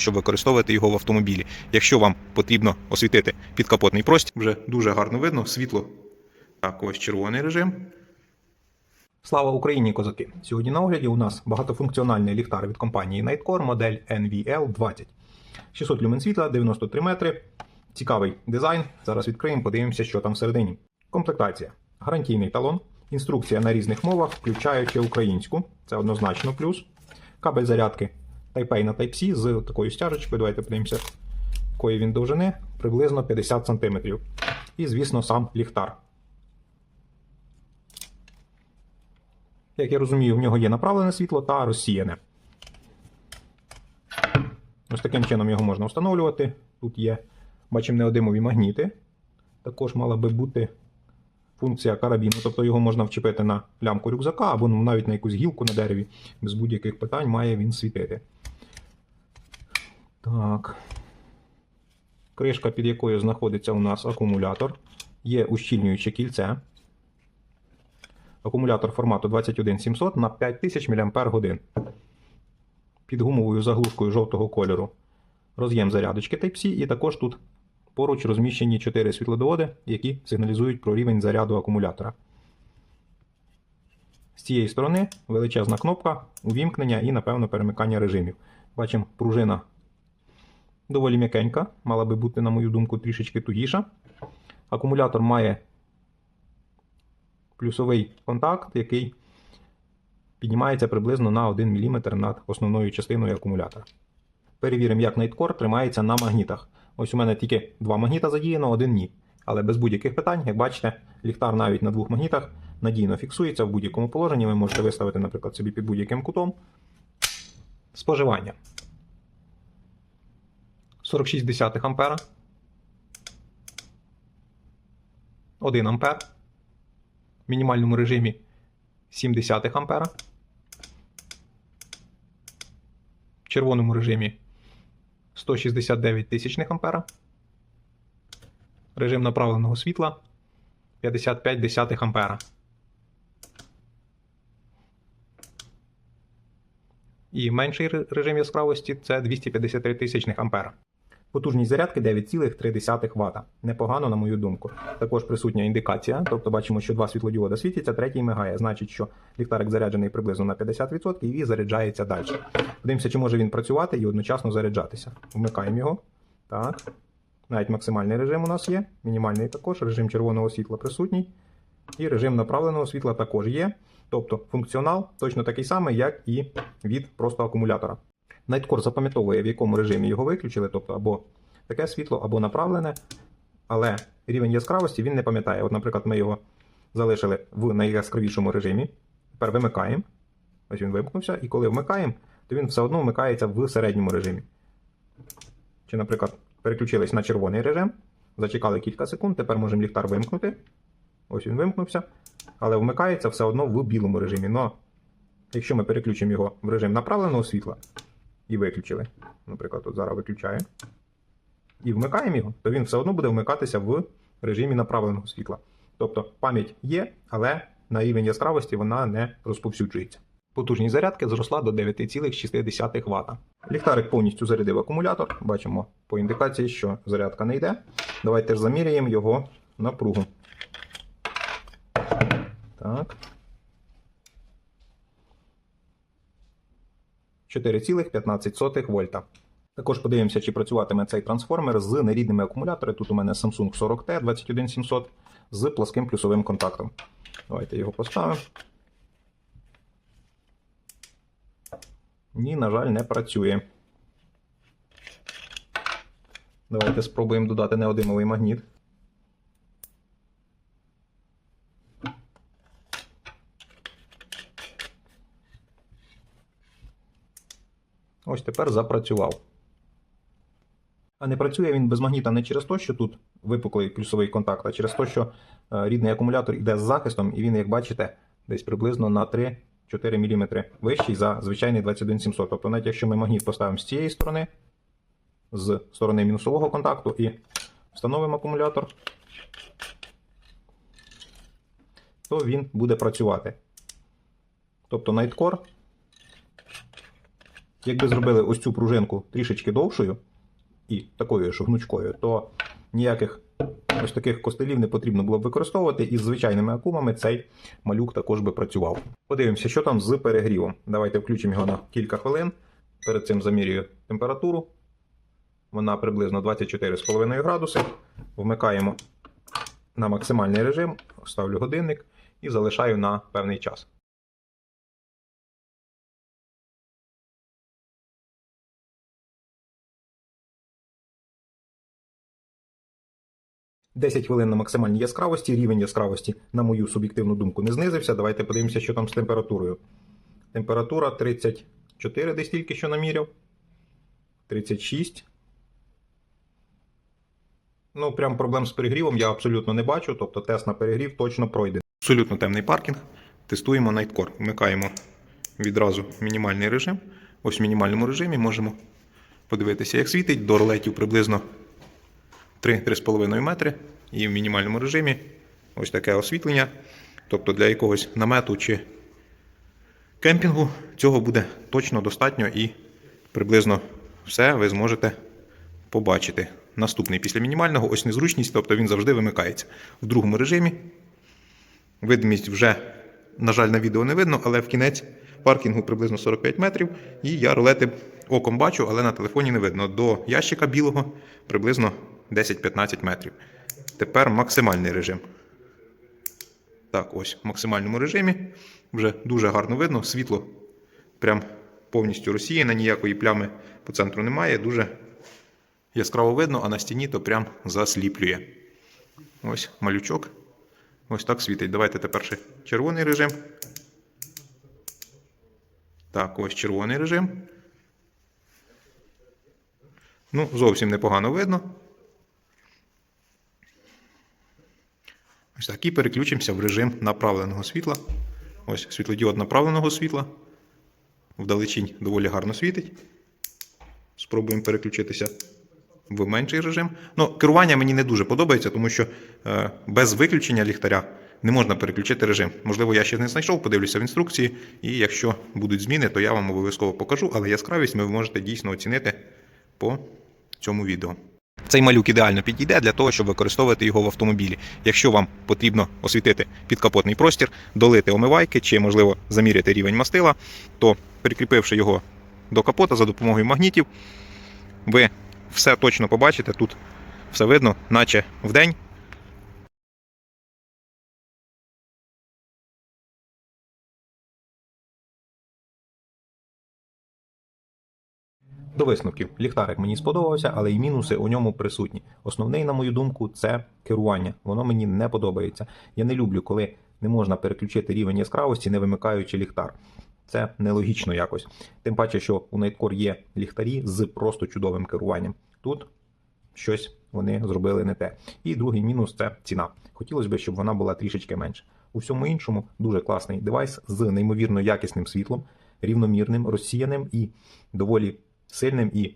щоб використовувати його в автомобілі. Якщо вам потрібно освітити підкапотний простір, вже дуже гарно видно світло. Так, ось червоний режим. Слава Україні, козаки! Сьогодні на огляді у нас багатофункціональний ліхтар від компанії Nightcore модель NVL20. 600 люмен світла, 93 метри. Цікавий дизайн. Зараз відкриємо, подивимося, що там всередині. Комплектація. Гарантійний талон. Інструкція на різних мовах, включаючи українську. Це однозначно плюс. Кабель зарядки Type-A на Type-C з такою стяжечкою. Давайте подивимося, якої він довжини. Приблизно 50 см. І, звісно, сам ліхтар. Як я розумію, в нього є направлене світло та розсіяне. Ось таким чином його можна встановлювати. Тут є, бачимо, неодимові магніти. Також мала би бути функція карабіну, тобто його можна вчепити на лямку рюкзака або навіть на якусь гілку на дереві. Без будь-яких питань має він світити. Так. Кришка, під якою знаходиться у нас акумулятор. Є ущільнююче кільце. Акумулятор формату 21700 на 5000 мАч. Під гумовою заглушкою жовтого кольору роз'єм зарядочки Type-C, і також тут поруч розміщені 4 світлодіоди, які сигналізують про рівень заряду акумулятора. З цієї сторони величезна кнопка увімкнення і, напевно, перемикання режимів. Бачимо, пружина доволі м'якенька, мала би бути, на мою думку, трішечки тугіша. Акумулятор має плюсовий контакт, який піднімається приблизно на 1 мм над основною частиною акумулятора. Перевіримо, як Nightcore тримається на магнітах. Ось у мене тільки два магніта задіяно, один ні. Але без будь-яких питань, як бачите, ліхтар навіть на двох магнітах надійно фіксується в будь-якому положенні. Ви можете виставити, наприклад, собі під будь-яким кутом. Споживання. 46 ампера. 1 ампер. В мінімальному режимі 70 ампера. В червоному режимі 169 тисячних ампера. Режим направленого світла 55 десятих ампера. І менший режим яскравості це 253 тисячних ампера. Потужність зарядки 9,3 Вт. Непогано, на мою думку. Також присутня індикація, тобто бачимо, що два світлодіода світяться, третій мигає. Значить, що ліхтарик заряджений приблизно на 50% і заряджається далі. Подивимося, чи може він працювати і одночасно заряджатися. Вмикаємо його. Так. Навіть максимальний режим у нас є, мінімальний також, режим червоного світла присутній. І режим направленого світла також є. Тобто функціонал точно такий самий, як і від просто акумулятора. Nightcore запам'ятовує, в якому режимі його виключили, тобто або таке світло, або направлене, але рівень яскравості він не пам'ятає. От, наприклад, ми його залишили в найяскравішому режимі. Тепер вимикаємо. Ось він вимкнувся, і коли вмикаємо, то він все одно вмикається в середньому режимі. Чи, наприклад, переключились на червоний режим, зачекали кілька секунд, тепер можемо ліхтар вимкнути. Ось він вимкнувся, але вмикається все одно в білому режимі. Но якщо ми переключимо його в режим направленого світла і виключили, наприклад, от зараз виключаю, і вмикаємо його, то він все одно буде вмикатися в режимі направленого світла. Тобто пам'ять є, але на рівень яскравості вона не розповсюджується. Потужність зарядки зросла до 9,6 Вт. Ліхтарик повністю зарядив акумулятор. Бачимо по індикації, що зарядка не йде. Давайте ж заміряємо його напругу. Так. 4,15 вольта. Також подивимося, чи працюватиме цей трансформер з нерідними акумуляторами. Тут у мене Samsung 40T 21700 з плоским плюсовим контактом. Давайте його поставимо. Ні, на жаль, не працює. Давайте спробуємо додати неодимовий магніт. Ось тепер запрацював. А не працює він без магніта не через те, що тут випуклий плюсовий контакт, а через те, що е, рідний акумулятор йде з захистом, і він, як бачите, десь приблизно на 3-4 мм вищий за звичайний 21700. Тобто, навіть якщо ми магніт поставимо з цієї сторони, з сторони мінусового контакту і встановимо акумулятор, то він буде працювати. Тобто Nightcore Якби зробили ось цю пружинку трішечки довшою і такою ж гнучкою, то ніяких ось таких костелів не потрібно було б використовувати, і з звичайними акумами цей малюк також би працював. Подивимося, що там з перегрівом. Давайте включимо його на кілька хвилин. Перед цим замірюю температуру. Вона приблизно 24,5 градуси. Вмикаємо на максимальний режим, ставлю годинник і залишаю на певний час. Десять хвилин на максимальній яскравості. Рівень яскравості, на мою суб'єктивну думку, не знизився. Давайте подивимося, що там з температурою. Температура 34, десь тільки що наміряв. 36. Ну, прям проблем з перегрівом я абсолютно не бачу. Тобто тест на перегрів точно пройде. Абсолютно темний паркінг. Тестуємо Nightcore. Вмикаємо відразу мінімальний режим. Ось в мінімальному режимі можемо подивитися, як світить. До ролетів приблизно 3-3,5 метри. І в мінімальному режимі ось таке освітлення. Тобто для якогось намету чи кемпінгу цього буде точно достатньо і приблизно все ви зможете побачити. Наступний після мінімального ось незручність, тобто він завжди вимикається. В другому режимі видимість вже, на жаль, на відео не видно, але в кінець паркінгу приблизно 45 метрів. І я ролети оком бачу, але на телефоні не видно. До ящика білого приблизно 10-15 метрів. Тепер максимальний режим. Так, ось в максимальному режимі. Вже дуже гарно видно. Світло прям повністю розсіяне, ніякої плями по центру немає. Дуже яскраво видно, а на стіні то прям засліплює. Ось малючок. Ось так світить. Давайте тепер ще червоний режим. Так, ось червоний режим. Ну, зовсім непогано видно. Ось так і переключимося в режим направленого світла. Ось світлодіод направленого світла. Вдалечінь доволі гарно світить. Спробуємо переключитися в менший режим. Ну, керування мені не дуже подобається, тому що е, без виключення ліхтаря не можна переключити режим. Можливо, я ще не знайшов, подивлюся в інструкції, і якщо будуть зміни, то я вам обов'язково покажу, але яскравість ви можете дійсно оцінити по цьому відео. Цей малюк ідеально підійде для того, щоб використовувати його в автомобілі. Якщо вам потрібно освітити підкапотний простір, долити омивайки чи, можливо, заміряти рівень мастила, то прикріпивши його до капота за допомогою магнітів, ви все точно побачите. Тут все видно, наче вдень. До висновків. Ліхтарик мені сподобався, але й мінуси у ньому присутні. Основний, на мою думку, це керування. Воно мені не подобається. Я не люблю, коли не можна переключити рівень яскравості, не вимикаючи ліхтар. Це нелогічно якось. Тим паче, що у Nightcore є ліхтарі з просто чудовим керуванням. Тут щось вони зробили не те. І другий мінус це ціна. Хотілося б, щоб вона була трішечки менше. У всьому іншому дуже класний девайс з неймовірно якісним світлом, рівномірним, розсіяним і доволі сильним і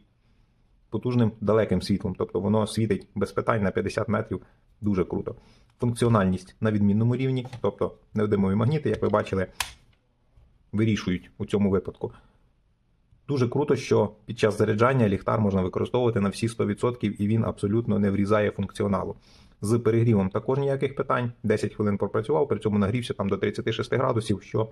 потужним далеким світлом. Тобто воно світить без питань на 50 метрів дуже круто. Функціональність на відмінному рівні, тобто невидимові магніти, як ви бачили, вирішують у цьому випадку. Дуже круто, що під час заряджання ліхтар можна використовувати на всі 100% і він абсолютно не врізає функціоналу. З перегрівом також ніяких питань. 10 хвилин пропрацював, при цьому нагрівся там до 36 градусів, що,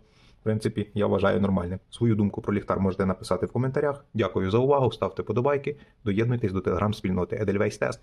в принципі, я вважаю нормальним. Свою думку про ліхтар можете написати в коментарях. Дякую за увагу, ставте подобайки, доєднуйтесь до телеграм-спільноти Edelweiss Test.